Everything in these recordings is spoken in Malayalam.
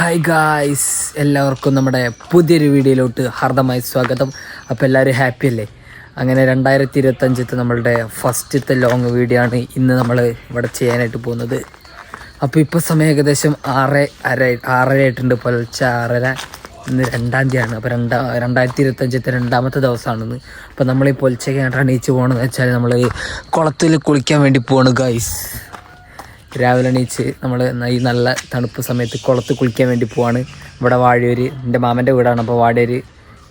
ഹായ് ഗായ്സ് എല്ലാവർക്കും നമ്മുടെ പുതിയൊരു വീഡിയോയിലോട്ട് ഹാർദമായി സ്വാഗതം. അപ്പോൾ എല്ലാവരും ഹാപ്പി അല്ലേ? അങ്ങനെ രണ്ടായിരത്തി ഇരുപത്തഞ്ചത്തെ നമ്മളുടെ ഫസ്റ്റത്തെ ലോങ് വീഡിയോ ആണ് ഇന്ന് നമ്മൾ ഇവിടെ ചെയ്യാനായിട്ട് പോകുന്നത്. അപ്പോൾ ഇപ്പോൾ സമയം ഏകദേശം ആറ് അര ആറര ആയിട്ടുണ്ട്. പുലർച്ചെ ആറര ഇന്ന് രണ്ടാം തീയതിയാണ്. അപ്പോൾ രണ്ടാ രണ്ടായിരത്തി ഇരുപത്തഞ്ചത്തെ രണ്ടാമത്തെ ദിവസമാണെന്ന്. അപ്പോൾ നമ്മൾ ഈ പൊലിച്ചയ്ക്ക് എണീച്ച് പോകണമെന്ന് വെച്ചാൽ നമ്മൾ കുളത്തിൽ കുളിക്കാൻ വേണ്ടി പോവാണ് ഗായ്സ് രാവിലെ എണീച്ച് നമ്മൾ ഈ നല്ല തണുപ്പ് സമയത്ത് കുളത്ത് കുളിക്കാൻ വേണ്ടി പോവാണ്. ഇവിടെ വാഴയൂര് എന്റെ മാമന്റെ വീടാണ്. അപ്പോൾ വാഴയൂര്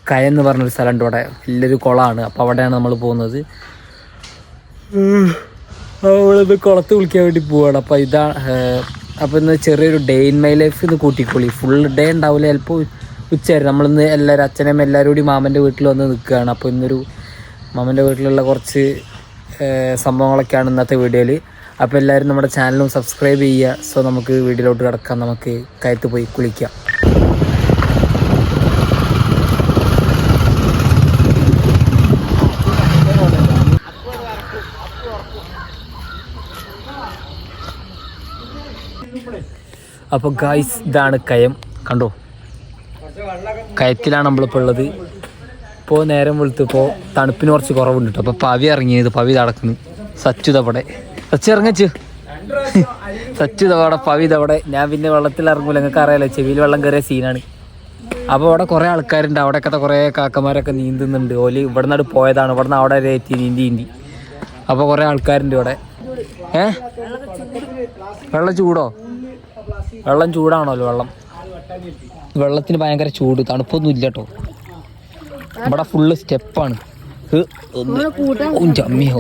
കയെന്ന് പറഞ്ഞൊരു സ്ഥലമുണ്ട് ഇവിടെ. വലിയൊരു കുളമാണ്. അപ്പോൾ അവിടെയാണ് നമ്മൾ പോകുന്നത്. നമ്മളിത് കുളത്ത് കുളിക്കാൻ വേണ്ടി പോവാണ്. അപ്പോൾ ഇതാണ് അപ്പോൾ ഇന്ന് ചെറിയൊരു ഡേ ഇൻ മൈ ലൈഫ് ഇത് കൂട്ടിക്കൊള്ളി ഫുൾ ഡേ ഉണ്ടാവില്ല. ചിലപ്പോൾ ഉച്ചയായിരുന്നു നമ്മളിന്ന് എല്ലാവരും അച്ഛനും എല്ലാവരും കൂടി മാമന്റെ വീട്ടിൽ വന്ന് നിൽക്കുകയാണ്. അപ്പോൾ ഇന്നൊരു മാമന്റെ വീട്ടിലുള്ള കുറച്ച് സംഭവങ്ങളൊക്കെയാണ് ഇന്നത്തെ വീഡിയോയിൽ അപ്പോൾ എല്ലാവരും നമ്മുടെ ചാനലും സബ്സ്ക്രൈബ് ചെയ്യുക. സോ നമുക്ക് വീട്ടിലോട്ട് കിടക്കാം. നമുക്ക് കയത്ത് പോയി കുളിക്കാം. അപ്പോൾ ഗായ്സ് ഇതാണ് കയം. കണ്ടോ? കയത്തിലാണ് നമ്മളിപ്പോൾ ഉള്ളത്. ഇപ്പോൾ നേരം വെളുത്തിപ്പോൾ തണുപ്പിന് കുറച്ച് കുറവുണ്ട് കേട്ടോ അപ്പോൾ പവി ഇറങ്ങിയത്. പവി നടക്കുന്നു സച്ചു തവിടെ സച്ചു ഇറങ്ങച്ചു സച്ചു അവിടെ പവി അവിടെ. ഞാൻ പിന്നെ വെള്ളത്തിൽ ഇറങ്ങൂല. നിങ്ങൾക്ക് അറിയാലോ ചെവിയിൽ വെള്ളം കയറിയ സീനാണ്. അപ്പോൾ അവിടെ കുറേ ആൾക്കാരുണ്ട്. അവിടെയൊക്കെ കുറേ കാക്കമാരൊക്കെ നീന്തുന്നുണ്ട്. ഓൽ ഇവിടെ നിന്നാണ് പോയതാണ്. ഇവിടെ നിന്ന് അവിടെ വരെ എത്തി നീന്തി നീന്തി. അപ്പോൾ കുറേ ആൾക്കാരുണ്ട് ഇവിടെ. ഏ? വെള്ളം ചൂടോ? വെള്ളം ചൂടാണല്ലോ വെള്ളം. വെള്ളത്തിന് ഭയങ്കര ചൂട്. തണുപ്പൊന്നും ഇല്ല കേട്ടോ ഇവിടെ ഫുള്ള് സ്റ്റെപ്പാണ്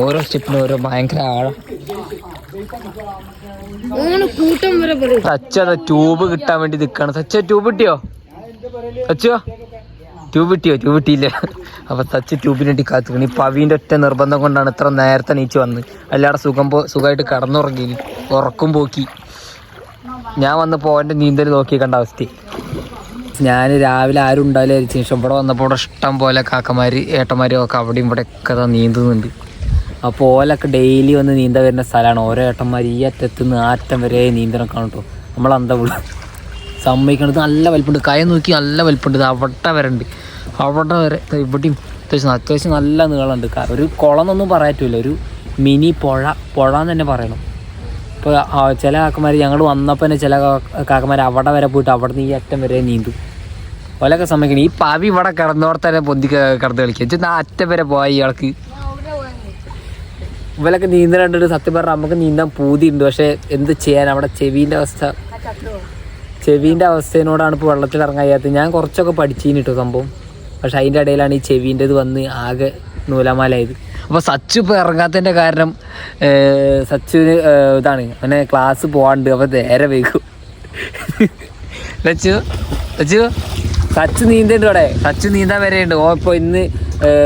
ഓരോ സ്റ്റെപ്പിനും ഓരോ ഭയങ്കര ആഴം ട്യൂബ് കിട്ടാൻ വേണ്ടി നിൽക്കാണ് സച്ച ട്യൂബ് കിട്ടിയോ? സച്ചോ ട്യൂബ് കിട്ടിയോ? ട്യൂബ് കിട്ടിയില്ല. അപ്പൊ സച്ച് ട്യൂബിന് വേണ്ടി കാത്തുക്കണം ഈ പവീന്റെ ഒറ്റ നിർബന്ധം കൊണ്ടാണ് ഇത്ര നേരത്തെ നീച്ച് വന്ന് അല്ലാതെ സുഖം പോ സുഖമായിട്ട് കടന്നുറങ്ങി ഉറക്കും പോക്കി. ഞാൻ വന്നപ്പോൾ അവന്റെ നീന്തൽ നോക്കി കണ്ട അവസ്ഥ. ഞാൻ രാവിലെ ആരും ഉണ്ടാവില്ല ശേഷം ഇവിടെ വന്നപ്പോൾ ഇവിടെ ഇഷ്ടം പോലെ കാക്കമാര് ഏട്ടന്മാരും ഒക്കെ അവിടെയും ഇവിടെ ഒക്കെ നീന്തുന്നുണ്ട്. അപ്പോൾ ഓലൊക്കെ ഡെയിലി വന്ന് നീന്താൻ വരുന്ന സ്ഥലമാണ് ഓരോ ഏട്ടന്മാർ ഈ അറ്റത്ത് നിന്ന് ആറ്റം വരെ നീന്തണം കാണട്ടോ നമ്മൾ അന്ത വിള സമ്മതിക്കണത് നല്ല വലിപ്പുണ്ട്. കയ നോക്കി നല്ല വലിപ്പുണ്ട്. അവിടെ വരെ ഉണ്ട്. അവിടെ വരെ ഇവിടെയും അത്യാവശ്യം അത്യാവശ്യം നല്ല നീളമുണ്ട് ഒരു കുളം എന്നൊന്നും പറയാറ്റില്ല ഒരു മിനി പുഴ പുഴ എന്ന് തന്നെ പറയണം. ഇപ്പോൾ ചില കാക്കമാർ ഞങ്ങൾ വന്നപ്പോൾ തന്നെ ചില കാക്കമാർ അവിടെ വരെ പോയിട്ട് അവിടെ നിന്ന് ഈ അറ്റം വരെ നീന്തും. ഓലൊക്കെ സമ്മതിക്കണം. ഈ പവി ഇവിടെ കിടന്നോടത്തന്നെ പൊന്തി കിടന്ന് കളിക്കുക എന്നിട്ട് അറ്റ വരെ പോയ ഇയാൾക്ക്. ഇവലൊക്കെ നീന്തൽ കണ്ടിട്ട് സത്യം പറഞ്ഞാൽ നമുക്ക് നീന്താൻ പൂതിയുണ്ട്. പക്ഷെ എന്ത് ചെയ്യാൻ? അവിടെ ചെവീന്റെ അവസ്ഥ. ചെവീന്റെ അവസ്ഥയോടാണ് ഇപ്പോൾ വെള്ളത്തിൽ ഇറങ്ങാൻ കഴിയാത്തത്. ഞാൻ കുറച്ചൊക്കെ പഠിച്ചീന് കേട്ടോ സംഭവം. പക്ഷെ അതിന്റെ ഇടയിലാണ് ഈ ചെവീന്റെത് വന്ന് ആകെ നൂലമാലായത് അപ്പോൾ സച്ചു ഇപ്പോൾ ഇറങ്ങാത്തതിന്റെ കാരണം സച്ചു ഇതാണ്. അങ്ങനെ ക്ലാസ് പോകാണ്ട് അപ്പോൾ നേരെ വൈകും. സച്ചു ലച്ചു. സച്ചു നീന്തണ്ട് ഇവിടെ. സച്ച് നീന്താൻ വരെയുണ്ട്. ഓ ഇപ്പോൾ ഇന്ന്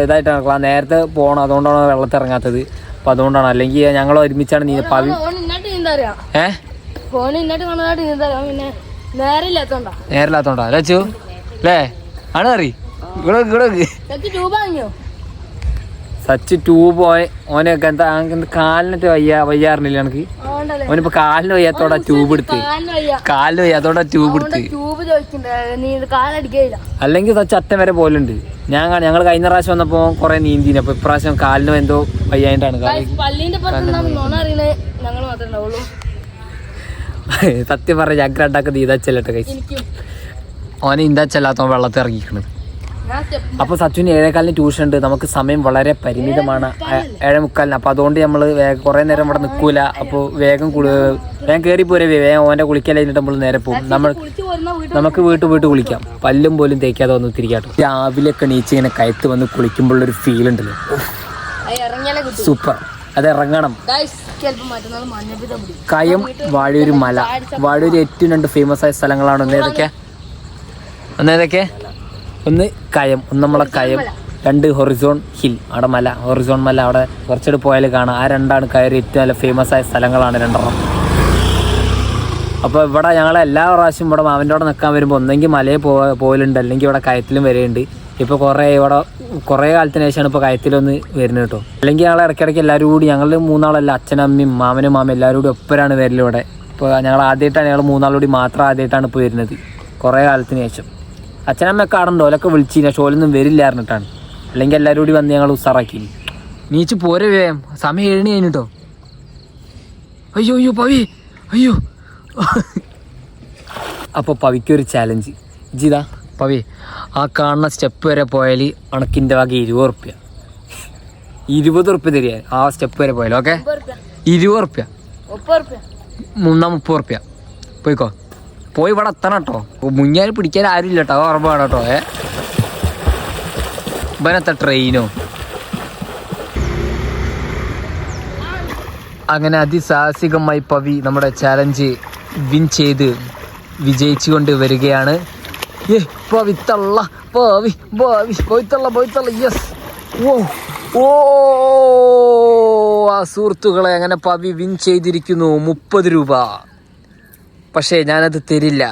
ഇതായിട്ടാണ് ക്ലാ- നേരത്തെ പോകണം അതുകൊണ്ടാണ് വെള്ളത്തിൽ ഇറങ്ങാത്തത് അപ്പം അതുകൊണ്ടാണ്. അല്ലെങ്കിൽ ഞങ്ങൾ ഒരുമിച്ചാണ് നീന്ത പവി ഫോൺ ഇന്നോട്ട് നീന്തറിയാം? ഏ? ഫോൺ ഇന്നോട്ട് കണ്ടതായിട്ട് നീന്തറിയാം? പിന്നെ നേരെ ഇല്ലാത്തോണ്ടാ നേരില്ലാത്തോണ്ടാ ലച്ചു അല്ലേ? ആണ് അറി. ഇവിടെ സച്ച് ട്യൂബ് പോയ ഓനൊക്കെ എന്താ കാലിനൊക്കെ വയ്യ വയ്യാറില്ല എനിക്ക് ഓനിപ്പോ കാലിന് വയ്യാത്തോടെ ട്യൂബ് എടുത്ത്. കാലിന് വയ്യാത്തോടെ ട്യൂബ് എടുത്ത്. അല്ലെങ്കിൽ അറ്റം വരെ പോലുണ്ട്. ഞാൻ ഞങ്ങൾ കഴിഞ്ഞ പ്രാവശ്യം വന്നപ്പോ കൊറേ നീന്തിന്. അപ്പൊ ഇപ്രാവശ്യം കാലിന് എന്തോ വയ്യായിട്ടാണ്. സത്യം പറഞ്ഞ ജാഗ്രണ്ടാക്കുന്നത് രണ്ടാക്ക് നീതാച്ചല്ലട്ടെ ഓനെ ഇന്താച്ചല്ലാത്തോ വെള്ളത്തിൽ ഇറങ്ങിക്കണത് അപ്പോൾ സച്ചുവിന് ഏഴേക്കാലിന് ട്യൂഷൻ ഉണ്ട് നമുക്ക് സമയം വളരെ പരിമിതമാണ്. ഏഴേ മുക്കാലിന് അപ്പോൾ അതുകൊണ്ട് നമ്മൾ കുറേ നേരം ഇവിടെ നിൽക്കൂല അപ്പോൾ വേഗം വേഗം കയറി പോരെ വേഗം ഓന്റെ കുളിക്കാൻ കഴിഞ്ഞിട്ട് നമ്മൾ നേരെ പോകും. നമ്മൾ നമുക്ക് വീട്ടിൽ പോയിട്ട് കുളിക്കാം. പല്ലും പോലും തേക്കാതെ വന്ന് തിരിക്കാട്ടോ. രാവിലെ ഒക്കെ എണീച്ച് ഇങ്ങനെ കയത്ത് വന്ന് കുളിക്കുമ്പോഴൊരു ഫീൽ ഉണ്ടല്ലോ. സൂപ്പർ. അത് ഇറങ്ങണം. കയം വാഴൂര് മല. വാഴൂര് ഏറ്റവും രണ്ട് ഫേമസ് ആയ സ്ഥലങ്ങളാണ്. ഒന്ന് ഏതൊക്കെ? ഒന്ന് ഏതൊക്കെ? ഒന്ന് കയം ഒന്ന് നമ്മളെ കയം. രണ്ട് ഹൊറിസോൺ ഹിൽ അവിടെ മല. ഹൊറിസോൺ മല അവിടെ കുറച്ചുകൂടെ പോയാൽ കാണാം. ആ രണ്ടാണ് കയറി ഏറ്റവും നല്ല ഫേമസ് ആയ സ്ഥലങ്ങളാണ് രണ്ടെണ്ണം. അപ്പോൾ ഇവിടെ ഞങ്ങൾ എല്ലാ പ്രാവശ്യം ഇവിടെ മാമന്റെ അവിടെ നിൽക്കാൻ വരുമ്പോൾ ഒന്നെങ്കിൽ മലയിൽ പോ പോലുണ്ട് അല്ലെങ്കിൽ ഇവിടെ കയത്തിലും വരെയുണ്ട് ഇപ്പോൾ കുറേ ഇവിടെ കുറേ കാലത്തിന് ശേഷമാണ് ഇപ്പോൾ കയത്തിലൊന്ന് വരുന്നത് കേട്ടോ. അല്ലെങ്കിൽ ഞങ്ങൾ ഇടയ്ക്കിടയ്ക്ക് എല്ലാവരും കൂടി ഞങ്ങൾ മൂന്നാളല്ല അച്ഛനമ്മയും മാമനും മാമ എല്ലാവരും കൂടി ഒപ്പരാണ് വരലിവിടെ ഇപ്പോൾ ഞങ്ങൾ ആദ്യമായിട്ടാണ് ഞങ്ങൾ മൂന്നാളുകൂടി മാത്രം ആദ്യമായിട്ടാണ് ഇപ്പോൾ വരുന്നത്. കുറേ കാലത്തിന് ശേഷം. അച്ഛനമ്മയൊക്കെ ആടുണ്ടോ? ഓലൊക്കെ വിളിച്ചില്ല ഷോലൊന്നും വരില്ല പറഞ്ഞിട്ടാണ് അല്ലെങ്കിൽ എല്ലാവരും കൂടി വന്ന് ഞങ്ങൾ ഉസാറാക്കി നീച്ച് പോരെ വേം സമയം ഏഴ് കഴിഞ്ഞിട്ടോ? അയ്യോ അയ്യോ പവി. അയ്യോ. അപ്പോൾ പവിക്കൊരു ചാലഞ്ച് ജിതാ പവി ആ കാണുന്ന സ്റ്റെപ്പ് വരെ പോയാൽ അണക്കിന്റെ വക ഇരുപത് റുപ്യ ഇരുപത് റുപ്യ തരിക. ആ സ്റ്റെപ്പ് വരെ പോയാലോ ഓക്കെ ഇരുപത് റുപ്യ മുന്നാ റുപ്യ മൂന്നാ മുപ്പത് റുപ്യ പോയിക്കോ. പോയി ഇവിടെ എത്തണം കേട്ടോ. മുഞ്ഞാൽ പിടിക്കാൻ ആരും കേട്ടോ. വേണം കേട്ടോ. ഏ? ഇവനത്തെ ട്രെയിനോ അങ്ങനെ അതിസാഹസികമായി പവി നമ്മുടെ ചാലഞ്ച് വിൻ ചെയ്ത് വിജയിച്ചുകൊണ്ട് വരികയാണ്. ഏ പവിത്തള്ള തള്ള പവി പവി പോയിത്തള്ള പോയിത്തള്ള പോയി തള്ള യെസ് ഓ ഓ ആ സുഹൃത്തുക്കളെ അങ്ങനെ പവി വിൻ ചെയ്തിരിക്കുന്നു. മുപ്പത് രൂപ. പക്ഷേ ഞാനത് തരില്ല.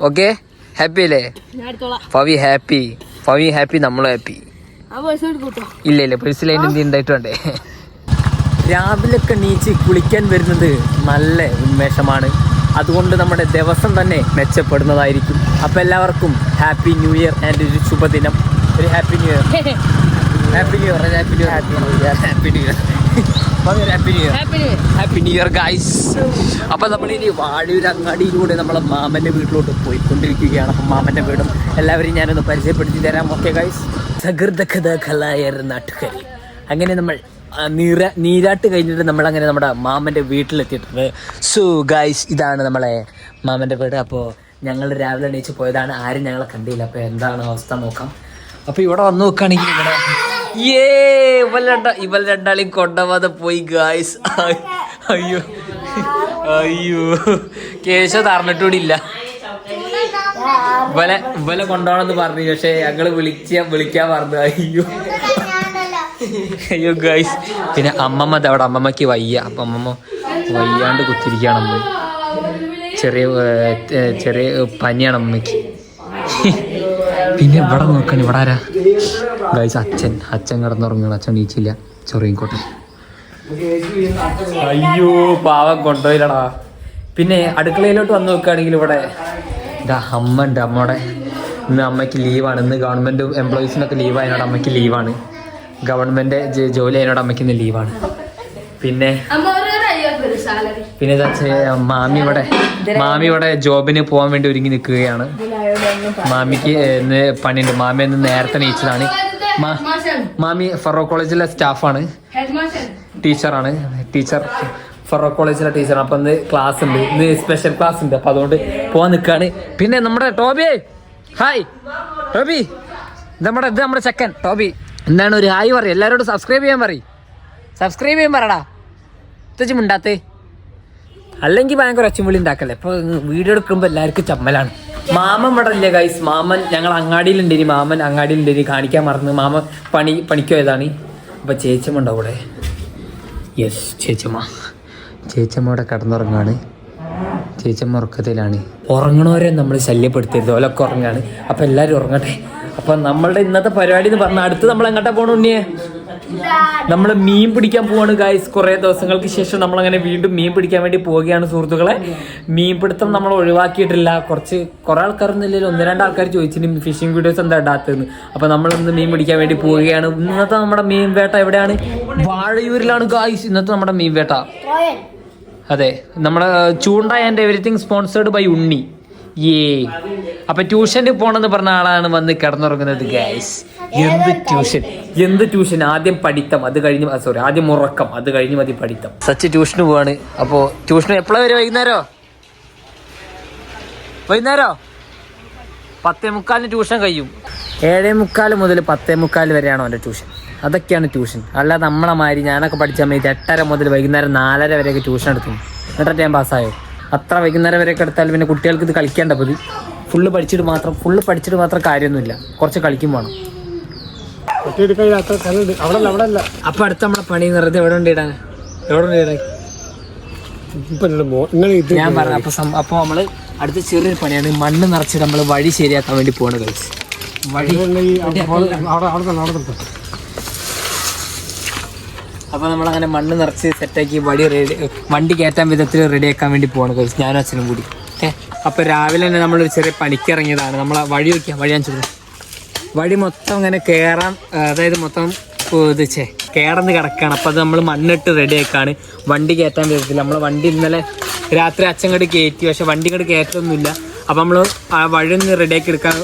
ഓക്കെ? ഹാപ്പി അല്ലേ? ഫവി ഹാപ്പി. ഫവി ഹാപ്പി നമ്മളും ഹാപ്പി. പൈസ ഇല്ല ഇല്ല പേഴ്സിലൈൻ എന്ത് ഉണ്ടായിട്ട് വേണ്ടേ? രാവിലൊക്കെ നീച്ച് കുളിക്കാൻ വരുന്നത് നല്ല ഉന്മേഷമാണ്. അതുകൊണ്ട് നമ്മുടെ ദിവസം തന്നെ മെച്ചപ്പെടുന്നതായിരിക്കും. അപ്പോൾ എല്ലാവർക്കും ഹാപ്പി ന്യൂ ഇയർ ആൻഡ് ഒരു ശുഭദിനം. ഒരു happy new year. Happy new year happy new year. Happy new year. Happy new year. Happy new year guys അപ്പം നമ്മളിനി വാഴൂർ അങ്ങാടിയിലൂടെ നമ്മളെ മാമന്റെ വീട്ടിലോട്ട് പോയിക്കൊണ്ടിരിക്കുകയാണ്. അപ്പം മാമന്റെ വീടും എല്ലാവരെയും ഞാനൊന്ന് പരിചയപ്പെടുത്തി തരാം. ഓക്കെ ഗൈസ് സകൃതകഥ കലായർ നാട്ടുകാരി. അങ്ങനെ നമ്മൾ നീറ നീര നീരാട്ട് കഴിഞ്ഞിട്ട് നമ്മൾ അങ്ങനെ നമ്മുടെ മാമന്റെ വീട്ടിലെത്തിയിട്ടുണ്ട്. സോ ഗൈസ് ഇതാണ് നമ്മളെ മാമന്റെ വീട്. അപ്പോൾ ഞങ്ങൾ രാവിലെ എണീച്ച് പോയതാണ്. ആരും ഞങ്ങളെ കണ്ടില്ല. അപ്പോൾ എന്താണ് അവസ്ഥ നോക്കാം. അപ്പോൾ ഇവിടെ വന്ന് നോക്കുകയാണെങ്കിൽ ഇവിടെ ഏ ഇവൽ രണ്ട ഇവൽ രണ്ടാളെയും പോയി ഗായ്സ് അയ്യോ. അയ്യോ. കേശവ തറന്നിട്ടൂടില്ല ഇവലെ ഇവലെ കൊണ്ടുപോകണമെന്ന് പറഞ്ഞു പക്ഷെ ഞങ്ങൾ വിളിച്ച വിളിക്കാൻ പറഞ്ഞു. അയ്യോ. അയ്യോ ഗായ്സ് പിന്നെ അമ്മമ്മ അവിടെ അമ്മമ്മക്ക് വയ്യ. അപ്പൊ അമ്മമ്മ വയ്യാണ്ട് കുത്തിരിക്കുകയാണ് അമ്മ. ചെറിയ ചെറിയ പനിയാണ് അമ്മയ്ക്ക്. പിന്നെ ഇവിടെ നോക്കണം ഇവിടെ ആരാ? ഗൈസ് അച്ഛൻ അച്ഛൻ കിടന്നുറങ്ങുകയാണ്. അച്ഛൻ എണീച്ചില്ല. ചെറിയ കോട്ടെ അയ്യോ പാവം കൊണ്ടുപോയില്ലടാ. പിന്നെ അടുക്കളയിലോട്ട് വന്ന് നോക്കുകയാണെങ്കിൽ ഇവിടെ ഇതാ അമ്മ ഉണ്ട് അമ്മയുടെ. ഇന്ന് അമ്മയ്ക്ക് ലീവാണ്. ഇന്ന് ഗവൺമെന്റ് എംപ്ലോയീസിനൊക്കെ ലീവ്. അതിനോട് അമ്മയ്ക്ക് ലീവാണ്. ഗവൺമെന്റ് ജോലി അതിനോട് അമ്മയ്ക്ക് ഇന്ന് ലീവാണ്. പിന്നെ പിന്നെ മാമി ഇവിടെ മാമി ഇവിടെ ജോബിന് പോകാൻ വേണ്ടി ഒരുങ്ങി നിൽക്കുകയാണ്. മാമിക്ക് ഇന്ന് പണിയുണ്ട്. മാമി ഇന്ന് നേരത്തെ മാഷാണ് മാമി ഫറോ കോളേജിലെ സ്റ്റാഫാണ്. ടീച്ചറാണ്. ടീച്ചർ ഫറോ കോളേജിലെ ടീച്ചറാണ്. അപ്പൊ ഇന്ന് ക്ലാസ് ഉണ്ട് ഇന്ന് സ്പെഷ്യൽ ക്ലാസ് ഉണ്ട് അപ്പം അതുകൊണ്ട് പോവാൻ നിൽക്കുകയാണ് പിന്നെ നമ്മുടെ ടോബി. Hi Toby. നമ്മുടെ ഇത് നമ്മുടെ ചെക്കൻ ടോബി. എന്താണ് ഒരു ഹായ് പറയും. എല്ലാവരോടും സബ്സ്ക്രൈബ് ചെയ്യാൻ പറയും. സബ്സ്ക്രൈബ് ചെയ്യാൻ പറടാ തെച്ച് മിണ്ടാത്തേ. അല്ലെങ്കിൽ ഭയങ്കര ഒച്ചമുള്ളി ഉണ്ടാക്കല്ലേ? ഇപ്പൊ വീഡിയോ എടുക്കുമ്പോൾ എല്ലാവർക്കും ചമ്മലാണ്. മാമൻ ഇവിടെ ഇല്ലേ ഗൈസ് മാമൻ ഞങ്ങൾ അങ്ങാടിയിലുണ്ട് ഇനി. മാമൻ അങ്ങാടിയിലുണ്ട് ഇനി. കാണിക്കാൻ മറന്ന്. മാമൻ പണി പണിക്കോ ഏതാണ് അപ്പൊ ചേച്ചമ്മ അവിടെ? യെസ് ചേച്ചമ്മ. ചേച്ചമ്മ ഇവിടെ കടന്നുറങ്ങാണ്. ചേച്ചമ്മ ഉറക്കത്തിലാണ്. ഉറങ്ങണവരെ നമ്മൾ ശല്യപ്പെടുത്തരുത്. ഓലൊക്കെ ഉറങ്ങാണ്. അപ്പൊ എല്ലാരും ഉറങ്ങട്ടെ. അപ്പൊ നമ്മളുടെ ഇന്നത്തെ പരിപാടി എന്ന് പറഞ്ഞാൽ അടുത്ത് നമ്മൾ എങ്ങോട്ടാ പോണു ഉണ്ണിയെ? നമ്മൾ മീൻ പിടിക്കാൻ പോവാണ് ഗായ്സ് കുറേ ദിവസങ്ങൾക്ക് ശേഷം നമ്മൾ അങ്ങനെ വീണ്ടും മീൻ പിടിക്കാൻ വേണ്ടി പോവുകയാണ് സുഹൃത്തുക്കളെ. മീൻ പിടുത്തം നമ്മൾ ഒഴിവാക്കിയിട്ടില്ല. കുറച്ച് കുറേ ആൾക്കാരൊന്നും ഇല്ലല്ലോ. ഒന്ന് രണ്ട് ആൾക്കാർ ചോദിച്ചിട്ട് ഫിഷിംഗ് വീഡിയോസ് എന്താ ഇടാത്തതെന്ന്. അപ്പൊ നമ്മൾ ഇന്ന് മീൻ പിടിക്കാൻ വേണ്ടി പോവുകയാണ്. ഇന്നത്തെ നമ്മുടെ മീൻ വേട്ട എവിടെയാണ്? വാഴയൂരിലാണ് ഗായ്സ് ഇന്നത്തെ നമ്മുടെ മീൻ വേട്ട. അതെ. നമ്മുടെ ചൂണ്ട and everything sponsored by Unni. ഏ അപ്പൊ ട്യൂഷന് പോണെന്ന് പറഞ്ഞ ആളാണ് വന്ന് കിടന്നുറങ്ങുന്നത് ഗൈസ് എന്ത് ട്യൂഷൻ? എന്ത് ട്യൂഷൻ? ആദ്യം പഠിത്തം അത് കഴിഞ്ഞ് സോറി ആദ്യം ഉറക്കം അത് കഴിഞ്ഞ് മതി പഠിത്തം. സച്ച് ട്യൂഷന് പോവാണ്. അപ്പോ ട്യൂഷൻ എപ്പോഴാ വരും വൈകുന്നേരോ? വൈകുന്നേരോ? പത്തേ മുക്കാലിന് ട്യൂഷൻ കഴിയും. ഏഴേ മുക്കാൽ മുതൽ പത്തേ മുക്കാൽ വരെയാണോ അവന്റെ ട്യൂഷൻ? അതൊക്കെയാണ് ട്യൂഷൻ. അല്ലാതെ നമ്മളെ മാതിരി ഞാനൊക്കെ പഠിച്ച സമയത്ത് എട്ടര മുതൽ വൈകുന്നേരം നാലര വരെയൊക്കെ ട്യൂഷൻ എടുക്കും. എന്നിട്ട് ഞാൻ പാസ്സായോ? അത്ര വൈകുന്നേരം വരെ എടുത്താൽ പിന്നെ കുട്ടികൾക്ക് ഇത് കളിക്കേണ്ട പതി ഫുള്ള് പഠിച്ചിട്ട് മാത്രം ഫുള്ള് പഠിച്ചിട്ട് മാത്രം കാര്യമൊന്നുമില്ല കുറച്ച് കളിക്കും വേണം അപ്പൊ അടുത്ത നമ്മളെ പണി നിറത് എവിടെ ഉണ്ട് ഇടാൻ എവിടെ ഉണ്ട് ഇടാൻ ഞാൻ പറഞ്ഞു അപ്പൊ അപ്പൊ നമ്മൾ അടുത്ത ചെറിയൊരു പണിയാണ് മണ്ണ് നിറച്ചിട്ട് നമ്മൾ വഴി ശരിയാക്കാൻ വേണ്ടി പോണത് കളിച്ച് വഴി ഈ നമ്മൾ അങ്ങനെ അവിടെ തന്നെ അവിടെ തന്നെ അപ്പൊ നമ്മളങ്ങനെ മണ്ണ് നിറച്ച് സെറ്റാക്കി വടി റെഡി വണ്ടി കയറ്റാൻ വിധത്തിൽ റെഡിയാക്കാൻ വേണ്ടി പോകണം കളിച്ച് ഞാനും അച്ഛനും കൂടി. ഏ അപ്പോൾ രാവിലെ തന്നെ നമ്മളൊരു ചെറിയ പണിക്കിറങ്ങിയതാണ് നമ്മൾ വഴി വയ്ക്കാം വഴി ഞാൻ ചോദിച്ചു വഴി മൊത്തം അങ്ങനെ കയറാൻ അതായത് മൊത്തം ഇത് കേടന്ന് കിടക്കുകയാണ് അപ്പോൾ അത് നമ്മൾ മണ്ണിട്ട് റെഡി ആക്കാണ്. വണ്ടി കയറ്റാൻ വിധത്തിൽ നമ്മൾ വണ്ടി ഇന്നലെ രാത്രി അച്ഛൻ കയറ്റി. പക്ഷെ വണ്ടി ഇങ്ങോട്ട് കയറ്റൊന്നുമില്ല അപ്പോൾ നമ്മൾ ആ വഴി ഒന്ന് റെഡിയാക്കി എടുക്കാൻ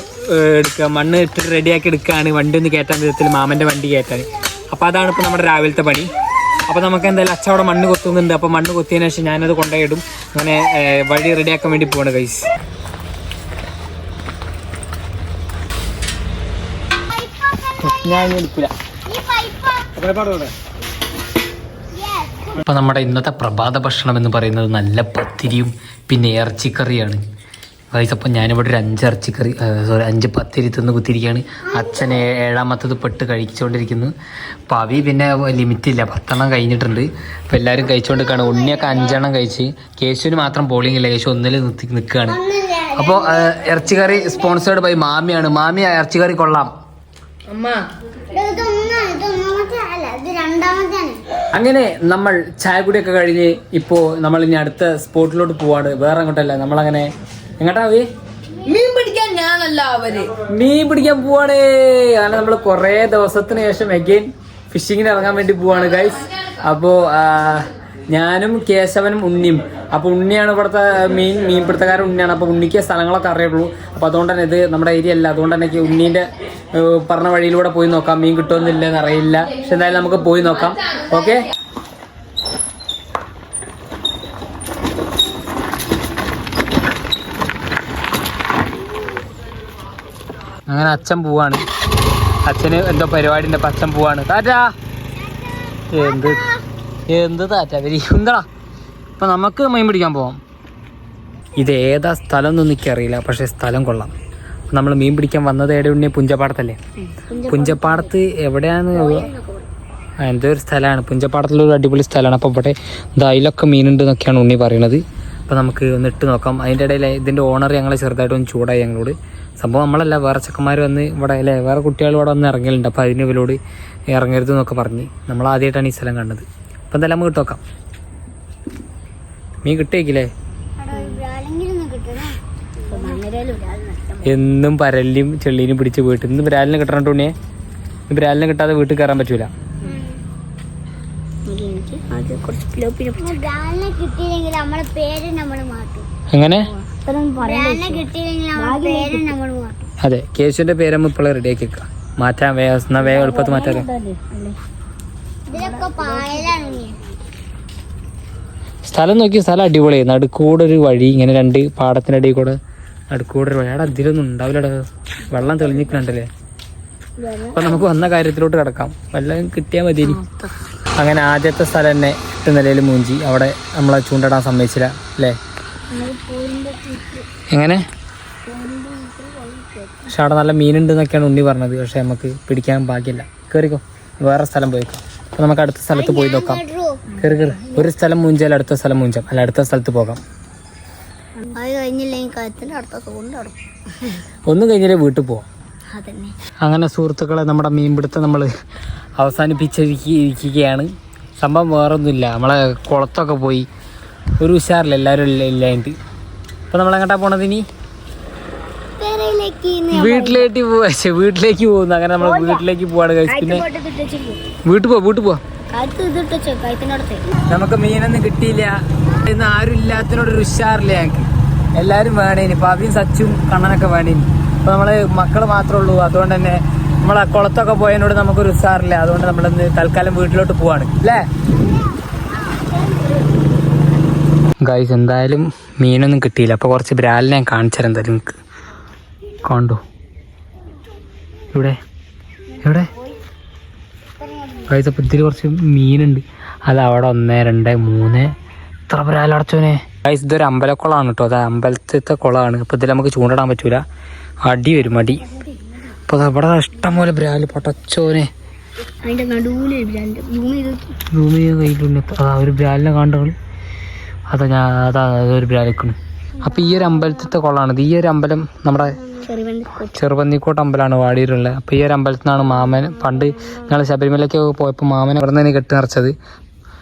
എടുക്കുക മണ്ണ് ഇട്ട് റെഡിയാക്കി എടുക്കുകയാണ് വണ്ടി ഒന്ന് കയറ്റാൻ വിധത്തിൽ മാമന്റെ വണ്ടി കയറ്റാൻ അപ്പോൾ അതാണ് ഇപ്പോൾ നമ്മുടെ രാവിലത്തെ പണി. അപ്പോൾ നമുക്ക് എന്തായാലും അച്ഛ അവിടെ മണ്ണ് കൊത്തുന്നുണ്ട്. അപ്പോൾ മണ്ണ് കൊത്തിയതിന് ശേഷം ഞാനത് കൊണ്ടുപോയിടും. അങ്ങനെ വഴി റെഡിയാക്കാൻ വേണ്ടി പോവാണ് കൈസ് ഞാൻ എടുക്കില്ല അപ്പോൾ നമ്മുടെ ഇന്നത്തെ പ്രഭാത ഭക്ഷണം എന്ന് പറയുന്നത് നല്ല പത്തിരിയും പിന്നെ ഇറച്ചിക്കറിയാണ്. വയസ്സ് അപ്പം ഞാനിവിടെ ഒരു അഞ്ച് ഇറച്ചിക്കറി സോറി അഞ്ച് പത്തിരി തിന്ന് കുത്തിരിക്കുകയാണ് അച്ഛൻ ഏഴാമത്തത് പെട്ട് കഴിച്ചുകൊണ്ടിരിക്കുന്നു. പവി പിന്നെ ലിമിറ്റ് ഇല്ല പത്തെണ്ണം കഴിഞ്ഞിട്ടുണ്ട്. അപ്പോൾ എല്ലാവരും കഴിച്ചുകൊണ്ടിരിക്കുകയാണ്. ഉണ്ണിയൊക്കെ അഞ്ചെണ്ണം കഴിച്ച് കേശുവിന് മാത്രം പോളിംഗ് ഇല്ല കേശു ഒന്നിൽ നിർത്തി നിൽക്കുകയാണ്. അപ്പോൾ ഇറച്ചിക്കറി സ്പോൺസേർഡ് ബൈ മാമിയാണ്. മാമി ഇറച്ചിക്കറി കൊള്ളാം. അങ്ങനെ നമ്മൾ ചായ കുടിയൊക്കെ കഴിഞ്ഞ് ഇപ്പോൾ നമ്മൾ ഇനി അടുത്ത സ്പോട്ടിലോട്ട് പോവാണ്. വേറെ അങ്ങോട്ടല്ല നമ്മളങ്ങനെ എങ്ങോട്ടാ അവ മീൻ പിടിക്കാൻ ഞാനല്ല അവർ. മീൻ പിടിക്കാൻ പോവാണ്. അങ്ങനെ നമ്മൾ കുറേ ദിവസത്തിന് ശേഷം അഗൈൻ ഫിഷിങ്ങിന് ഇറങ്ങാൻ വേണ്ടി പോവാണ് ഗൈസ് അപ്പോ ഞാനും കേശവനും ഉണ്ണിയും. അപ്പോൾ ഉണ്ണിയാണ് ഇവിടുത്തെ മീൻ മീൻപിടുത്തക്കാരൻ ഉണ്ണിയാണ്. അപ്പോൾ ഉണ്ണിക്ക് സ്ഥലങ്ങളൊക്കെ അറിയുള്ളൂ. അപ്പോൾ അതുകൊണ്ട് തന്നെ ഇത് നമ്മുടെ ഏരിയ അല്ല. അതുകൊണ്ട് തന്നെ ഉണ്ണീന്റെ ഉണ്ണീന്റെ പറഞ്ഞ വഴിയിലൂടെ പോയി നോക്കാം. മീൻ കിട്ടുമെന്നില്ലെന്ന് അറിയില്ല. പക്ഷെ എന്തായാലും നമുക്ക് പോയി നോക്കാം. ഓക്കെ അങ്ങനെ അച്ഛൻ പോവാണ്. അച്ഛന് എന്തോ പരിപാടി ഉണ്ട് അപ്പൊ അച്ഛൻ പോവാണ്. താറ്റാ എന്ത്? എന്ത് താറ്റ വരി എന്താ അപ്പൊ നമുക്ക് മീൻ പിടിക്കാൻ പോവാം. ഇത് ഏതാ സ്ഥലം എന്നൊന്നും എനിക്കറിയില്ല പക്ഷെ സ്ഥലം കൊള്ളാം. നമ്മൾ മീൻ പിടിക്കാൻ വന്നത് ഉണ്ണി പുഞ്ചപ്പാടത്തല്ലേ? പുഞ്ചപ്പാടത്ത് എവിടെയാന്ന് ആ, എന്തോ ഒരു സ്ഥലമാണ് പുഞ്ചപ്പാടത്തിലൊരു അടിപൊളി സ്ഥലമാണ് അപ്പോൾ ഇവിടെ ദാ അതിലൊക്കെ മീനുണ്ട് എന്നൊക്കെയാണ് ഉണ്ണി പറയുന്നത്. അപ്പോൾ നമുക്ക് ഒന്ന് ഇട്ട് നോക്കാം. അതിന്റെ ഇടയിൽ ഇതിന്റെ ഓണർ ഞങ്ങളെ ചെറുതായിട്ട് ഒന്ന് ചൂടായി ഞങ്ങളോട്. സംഭവം നമ്മളല്ല വേറെ ചെക്കന്മാർ വന്ന് ഇവിടെ അല്ലേ വേറെ കുട്ടികൾ ഇവിടെ വന്ന് ഇറങ്ങലുണ്ട്. അപ്പോൾ അതിന് ഇവരോട് ഇറങ്ങരുത് എന്നൊക്കെ പറഞ്ഞ് നമ്മൾ ആദ്യമായിട്ടാണ് ഈ സ്ഥലം കണ്ടത്. അപ്പോൾ എന്തായാലും നമുക്ക് ഇട്ട് നോക്കാം. മീൻ കിട്ടിയേക്കില്ലേ? എന്നും പരലിയും ചെള്ളീനും പിടിച്ച് പോയിട്ട് ഇന്ന് ബ്രാലിനെ കിട്ടണം ഉണ്ണിയെ. ഇന്ന് ബ്രാലിനെ കിട്ടാതെ വീട്ടിൽ കയറാൻ പറ്റൂല. ബ്രാലിനെ കിട്ടിയില്ലെങ്കിൽ നമ്മളെ പേര് നമ്മൾ മാറ്റും. എങ്ങനെ? പേര് നമ്മൾ അതെ കേശുവിന്റെ പേരമ്മ ഇപ്പോൾ റെഡി ആക്കി വെക്കാം. മാറ്റാൻ വേഗം വേഗം എളുപ്പത്തിൽ മാറ്റാൻ. സ്ഥലം നോക്കി സ്ഥലം അടിപൊളി നടുക്കൂടെ ഒരു വഴി ഇങ്ങനെ രണ്ട് പാടത്തിനടിയിൽ കൂടെ നടുക്കൂടെ ഒരു വഴി. അവിടെ അതിലൊന്നും ഉണ്ടാവില്ലടാ. വെള്ളം തെളിഞ്ഞിട്ടുണ്ടല്ലേ അപ്പൊ നമുക്ക് വന്ന കാര്യത്തിലോട്ട് കിടക്കാം. വെള്ളം കിട്ടിയാൽ മതി അങ്ങനെ ആദ്യത്തെ സ്ഥലം തന്നെ എട്ട് നിലയിൽ മൂഞ്ചി. അവിടെ നമ്മളെ ചൂണ്ടിടാൻ സമ്മതിച്ചില്ല അല്ലേ? എങ്ങനെ? പക്ഷെ അവിടെ നല്ല മീനുണ്ട് എന്നൊക്കെയാണ് ഉണ്ണി പറഞ്ഞത്. പക്ഷെ നമുക്ക് പിടിക്കാൻ ഭാഗ്യമില്ല. കയറിക്കോ വേറെ സ്ഥലം പോയിക്കോ അപ്പൊ നമുക്ക് അടുത്ത സ്ഥലത്ത് പോയി നോക്കാം? കയറി കയറി ഒരു സ്ഥലം മൂഞ്ചാൽ അടുത്ത സ്ഥലം മുഞ്ചാം അല്ല അടുത്ത സ്ഥലത്ത് പോകാം. ഒന്നും കഴിഞ്ഞാലേ വീട്ടിൽ പോവാം. അങ്ങനെ സുഹൃത്തുക്കളെ നമ്മുടെ മീൻപിടുത്തം നമ്മൾ അവസാനിപ്പിച്ചിരിക്കുകയാണ് സംഭവം വേറൊന്നുമില്ല. നമ്മളെ കുളത്തൊക്കെ പോയി ഒരു ഉഷാറില്ല എല്ലാവരും ഇല്ലായിട്ട് അപ്പൊ അപ്പോൾ നമ്മൾ എങ്ങോട്ടാ പോണത് ഇനി? വീട്ടിലേക്ക് പോവാ വീട്ടിലേക്ക് പോകുന്നു. അങ്ങനെ നമ്മൾ വീട്ടിലേക്ക് പോവാണ്. പിന്നെ. വീട്ടിൽ പോവാ. വീട്ടിൽ പോവാ നമുക്ക് മീനൊന്നും കിട്ടിയില്ല. ഇന്ന് ആരും ഇല്ലാത്തതിനോട് ഒരു ഉഷാറില്ല ഞങ്ങൾക്ക് എല്ലാവരും വേണേനി പവിയും സച്ചും കണ്ണനൊക്കെ വേണേനി. അപ്പോൾ നമ്മൾ മക്കൾ മാത്രമേ ഉള്ളൂ. അതുകൊണ്ട് തന്നെ നമ്മളെ കുളത്തൊക്കെ പോയതിനോട് നമുക്കൊരു ഉഷാറില്ല. അതുകൊണ്ട് നമ്മളിന്ന് തൽക്കാലം വീട്ടിലോട്ട് പോവാണ്. അല്ലേ? ഗൈസ് എന്തായാലും മീനൊന്നും കിട്ടിയില്ല. അപ്പോൾ കുറച്ച് ബ്രാലിനെ ഞാൻ കാണിച്ചു തരാം എന്തായാലും നിങ്ങൾക്ക് കണ്ടോ? ഇവിടെ ഇവിടെ ഗൈസ് അപ്പോൾ ഇതിൽ കുറച്ച് മീനുണ്ട്. അത് അവിടെ ഒന്ന് രണ്ട് മൂന്ന്. എത്ര ബ്രാലടച്ചോനെ ഗൈസ് ഇതൊരു അമ്പലക്കുളമാണ് കേട്ടോ. അത് അമ്പലത്തിലത്തെ കുളമാണ്. അപ്പോൾ ഇതിൽ നമുക്ക് ചൂണ്ടിടാൻ പറ്റൂല. അടി വരും അടി. അപ്പോൾ അവിടെ ഇഷ്ടംപോലെ ബ്രാൽ പൊട്ടച്ചോനെ. അതിന്റെ നടുവിലെ ചെയ്ത് ഭൂമി കയ്യിലുണ്ട് അതാ ഒരു ബ്രാലിനെ കാണുകൾ അതാ ഞാൻ അതാ അതൊരു ബ്രാലിക്കണ് അപ്പം ഈ ഒരു അമ്പലത്തിലത്തെ കുളമാണിത് ഈ ഒരു അമ്പലം നമ്മുടെ ചെറുപന്നിക്കോട്ട് അമ്പലമാണ് വാടിയിലുള്ളത് അപ്പം ഈ ഒരു അമ്പലത്തിൽ നിന്നാണ് മാമൻ പണ്ട് ഞങ്ങൾ ശബരിമലയ്ക്ക് പോയപ്പോൾ മാമൻ അവിടെ നിന്ന് കെട്ടി നിറച്ചത്?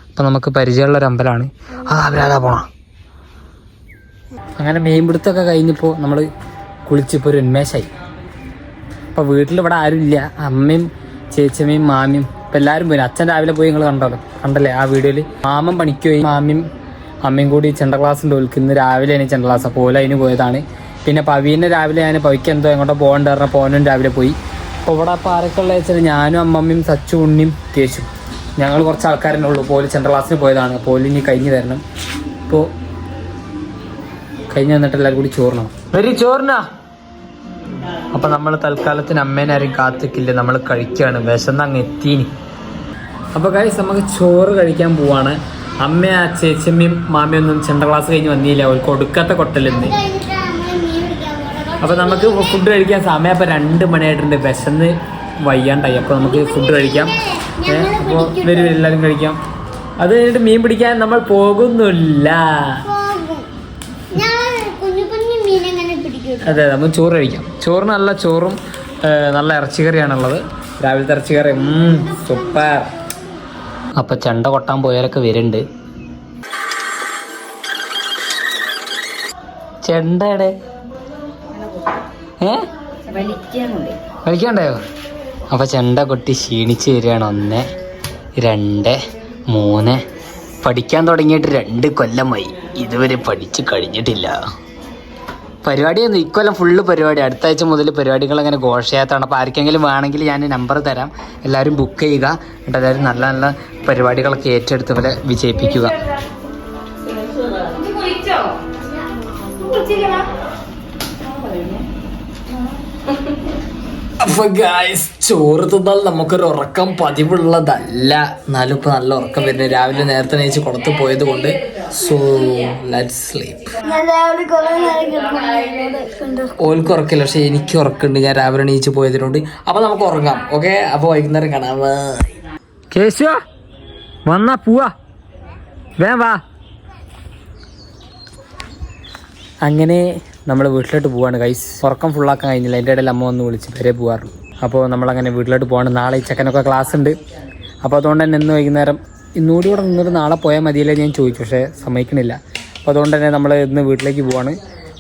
അപ്പം നമുക്ക് പരിചയമുള്ള ഒരു അമ്പലമാണ് അവരതാ പോണം. അങ്ങനെ മീൻപിടുത്തമൊക്കെ കഴിഞ്ഞപ്പോൾ നമ്മൾ കുളിച്ചിപ്പോൾ ഒരു ഉന്മേഷമായി അപ്പോൾ വീട്ടിൽ ഇവിടെ ആരുമില്ല അമ്മയും ചേച്ചമ്മയും മാമിയും ഇപ്പം എല്ലാവരും പോയി. അച്ഛൻ രാവിലെ പോയി നിങ്ങൾ കണ്ടല്ലോ കണ്ടല്ലേ ആ വീഡിയോയിൽ മാമൻ പണിക്ക് പോയി. മാമിയും അമ്മയും കൂടി ചെണ്ട ക്ലാസ് ഉണ്ട് ഇന്ന് ഇന്ന് ഇനി ചെണ്ട ക്ലാസ് അപ്പോൾ ഓല അതിന് പോയതാണ്. പിന്നെ പവീനെ രാവിലെ ഞാൻ പവിക്ക് എന്തോ എങ്ങോട്ടോ പോകണ്ട പറഞ്ഞ പോനും രാവിലെ പോയി. അപ്പോൾ ഇവിടെ അപ്പോൾ ആരൊക്കെ ഉള്ളത് വെച്ചാൽ ഞാനും അമ്മമ്മയും സച്ചു ഉണ്ണിയും കേശു. ഞങ്ങൾ കുറച്ച് ആൾക്കാരെന്നെ ഉള്ളൂ. പോലും ചെണ്ട ക്ലാസ്സിന് പോയതാണ്. പോലും ഇനി കഴിഞ്ഞ് തരണം. ഇപ്പോൾ കഴിഞ്ഞ് വന്നിട്ട് എല്ലാവരും കൂടി ചോറണം വെരി ചോറിനാ. അപ്പൊ നമ്മൾ തൽക്കാലത്തിന് അമ്മേനെ ആരും കാത്തിക്കില്ല. നമ്മൾ കഴിക്കുകയാണ്. വിശന്ന് അങ്ങ് എത്തീനി. അപ്പൊ ഗൈസ് നമുക്ക് ചോറ് കഴിക്കാൻ പോവാണ്. അമ്മ ചേച്ചമ്മയും മാമയും മാമയൊന്നും ചെണ്ട ക്ലാസ് കഴിഞ്ഞ് വന്നില്ല. അവർക്ക് കൊടുക്കാത്ത കൊട്ടലെന്ന് കഴിഞ്ഞിട്ട് നമ്മൾ മീൻ പിടിക്കാൻ പോകണം അപ്പൊ നമുക്ക് ഫുഡ് കഴിക്കാൻ സമയം അപ്പൊ രണ്ട് മണിയായിട്ടുണ്ട്. വിശന്ന് വയ്യാണ്ടായി. അപ്പോൾ നമുക്ക് ഫുഡ് കഴിക്കാം. അപ്പോൾ വരും എല്ലാവരും കഴിക്കാം. അത് കഴിഞ്ഞിട്ട് മീൻ പിടിക്കാൻ നമ്മൾ പോകുന്നില്ല. അതെ നമ്മൾ ചോറ് കഴിക്കാം. ചോറിന് നല്ല ചോറും നല്ല ഇറച്ചിക്കറിയാണുള്ളത്. രാവിലത്തെ ഇറച്ചിക്കറി. സൂപ്പർ. അപ്പൊ ചെണ്ട കൊട്ടാൻ പോയാലൊക്കെ വരുന്നുണ്ട്. ചെണ്ടയുടെ ഏ? വലിക്കണ്ടായോ അപ്പൊ ചെണ്ട കൊട്ടി ക്ഷീണിച്ച് വരികയാണ്. ഒന്ന് രണ്ട് മൂന്ന്. പഠിക്കാൻ തുടങ്ങിയിട്ട് രണ്ട് കൊല്ലമായി. ഇതുവരെ പഠിച്ചു കഴിഞ്ഞിട്ടില്ല. പരിപാടിയൊന്നും ഇക്കൊല്ലം ഫുള്ള് പരിപാടി. അടുത്ത ആഴ്ച മുതൽ പരിപാടികൾ അങ്ങനെ ഘോഷയാത്രയാണ്. അപ്പോൾ ആർക്കെങ്കിലും വേണമെങ്കിൽ ഞാൻ നമ്പർ തരാം. എല്ലാവരും ബുക്ക് ചെയ്യുക. എന്നിട്ട് എല്ലാവരും നല്ല നല്ല പരിപാടികളൊക്കെ ഏറ്റെടുത്ത് പോലെ വിജയിപ്പിക്കുക. ഗായ്സ് ചോറ് തിന്നാൽ നമുക്കൊരു ഉറക്കം പതിവുള്ളതല്ല. എന്നാലും ഇപ്പൊ നല്ല ഉറക്കം വരുന്നത് രാവിലെ നേരത്തെ നയിച്ച് കൊടുത്തു പോയത് കൊണ്ട്. ഓൽക്ക് ഉറക്കില്ല. പക്ഷെ എനിക്ക് ഉറക്കുണ്ട്. ഞാൻ രാവിലെ എണീച്ച് പോയതിനോണ്ട് അപ്പൊ നമുക്ക് ഉറങ്ങാം. ഓക്കെ അപ്പൊ വൈകുന്നേരം കാണാം. കേശു വന്നാ പോവാ. വേ. അങ്ങനെ നമ്മൾ വീട്ടിലോട്ട് പോവാണ്. കൈസ് ഉറക്കം ഫുള്ളാക്കാൻ കഴിഞ്ഞില്ല. എന്റെ ഇടയിൽ അമ്മ വന്ന് വിളിച്ച് വരെ പോകാറുള്ളൂ അപ്പോൾ നമ്മളങ്ങനെ വീട്ടിലോട്ട് പോവാണ്. നാളെ ഈ ചക്കനൊക്കെ ക്ലാസ് ഉണ്ട്. അപ്പോൾ അതുകൊണ്ട് തന്നെ ഇന്ന് വൈകുന്നേരം ഇന്നുകൂടി ഇവിടെ നിന്നിട്ട് നാളെ പോയാൽ മതിയല്ലേ ഞാൻ ചോദിച്ചു. പക്ഷേ സമ്മതിക്കണില്ല. അപ്പോൾ അതുകൊണ്ട് തന്നെ നമ്മൾ ഇന്ന് വീട്ടിലേക്ക് പോവാണ്.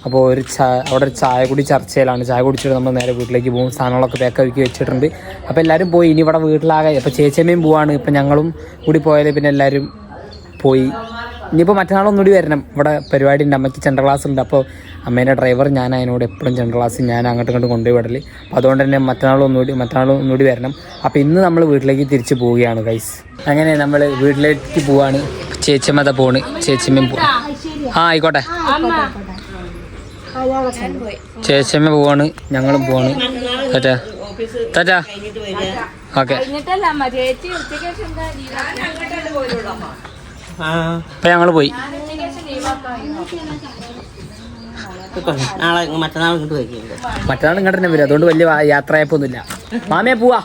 അപ്പോൾ ഒരു ചായ അവിടെ ഒരു ചായ കൂടി ചർച്ചയിലാണ് ചായ കുടിച്ചിട്ട് നമ്മൾ നേരെ വീട്ടിലേക്ക് പോകും. സാധനങ്ങളൊക്കെ പാക്ക് ഒരുക്കി വെച്ചിട്ടുണ്ട്. അപ്പോൾ എല്ലാവരും പോയി. ഇനി ഇവിടെ വീട്ടിലാകെ ഇപ്പോൾ ചേച്ചിയമ്മയും പോവാണ്. ഇപ്പോൾ ഞങ്ങളും കൂടി പോയാൽ പിന്നെ എല്ലാവരും പോയി. ഇനിയിപ്പോൾ മറ്റന്നാളൊന്നുകൂടി വരണം. ഇവിടെ പരിപാടി ഉണ്ട് അമ്മയ്ക്ക് ചെണ്ട ക്ലാസ് ഉണ്ട്. അപ്പോൾ അമ്മേന്റെ ഡ്രൈവർ ഞാൻ അതിനോട് എപ്പോഴും ചെണ്ട ക്ലാസ് ഞാൻ അങ്ങോട്ടും ഇങ്ങോട്ടും കൊണ്ടുപോയി വിടൽ. അപ്പോൾ അതുകൊണ്ട് തന്നെ മറ്റന്നാൾ ഒന്നുകൂടി വരണം. അപ്പോൾ ഇന്ന് നമ്മൾ വീട്ടിലേക്ക് തിരിച്ച് പോവുകയാണ് ഗൈസ് അങ്ങനെ നമ്മൾ വീട്ടിലേക്ക് പോവാണ്. ചേച്ചിമ്മത പോണ്. ചേച്ചിമ്മയും പോ ആ ആയിക്കോട്ടെ. ചേച്ചമ്മ പോവാണ്. ഞങ്ങളും പോവാണ്. തറ്റാ ടാറ്റാ. ഓക്കെ. ഞങ്ങൾ അപ്പം ഞങ്ങൾ പോയി. നാളെ മറ്റന്നാൾ ഇങ്ങോട്ട് വയ്ക്കുന്നത് മറ്റന്നാൾ ഇങ്ങോട്ട് തന്നെ വരും. അതുകൊണ്ട് വലിയ യാത്രയപ്പൊന്നുമില്ല. മാമിയെ പോവാ.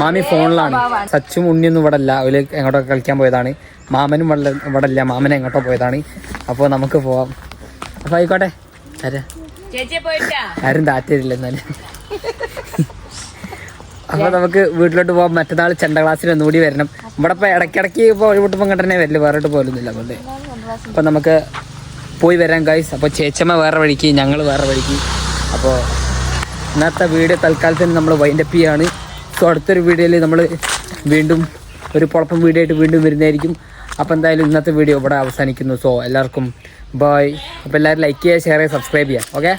മാമി ഫോണിലാണ്. സച്ചും ഉണ്ണിയൊന്നും ഇവിടെ അല്ല അവർ എങ്ങോട്ടോ കളിക്കാൻ പോയതാണ്. മാമനും ഇവിടെ ഇവിടെ ഇല്ല മാമൻ എങ്ങോട്ടോ പോയതാണ്. അപ്പോൾ നമുക്ക് പോവാം. അപ്പോൾ ആയിക്കോട്ടെ. ആരും? താറ്റരില്ല എന്നാലും. അപ്പോൾ നമുക്ക് വീട്ടിലോട്ട് പോവാം. മറ്റന്നാൾ ചെണ്ട ക്ലാസ്സിൽ ഒന്നുകൂടി വരണം. ഇവിടെ ഇപ്പോൾ ഇടയ്ക്കിടയ്ക്ക് ഇപ്പോൾ ഒഴിവിട്ട് ഇങ്ങോട്ട് തന്നെ വരില്ല വേറോട്ട് പോലൊന്നുമില്ല അതുകൊണ്ട് അപ്പോൾ നമുക്ക് പോയി വരാം ഗൈസ് അപ്പോൾ ചേച്ചമ്മ വേറെ വഴിക്ക് ഞങ്ങൾ വേറെ വഴിക്ക്. അപ്പോൾ ഇന്നത്തെ വീഡിയോ തൽക്കാലത്തിന് നമ്മൾ വൈൻഡപ്പ് ചെയ്യാണ്. സോ അടുത്തൊരു വീഡിയോയിൽ നമ്മൾ വീണ്ടും ഒരു പുഴപ്പം വീഡിയോ ആയിട്ട് വീണ്ടും വരുന്നതായിരിക്കും. അപ്പോൾ എന്തായാലും ഇന്നത്തെ വീഡിയോ ഇവിടെ അവസാനിക്കുന്നു. സോ എല്ലാവർക്കും ബായ് അപ്പോൾ എല്ലാവരും ലൈക്ക് ചെയ്യുക ഷെയർ ചെയ്യുക സബ്സ്ക്രൈബ് ചെയ്യുക. ഓക്കെ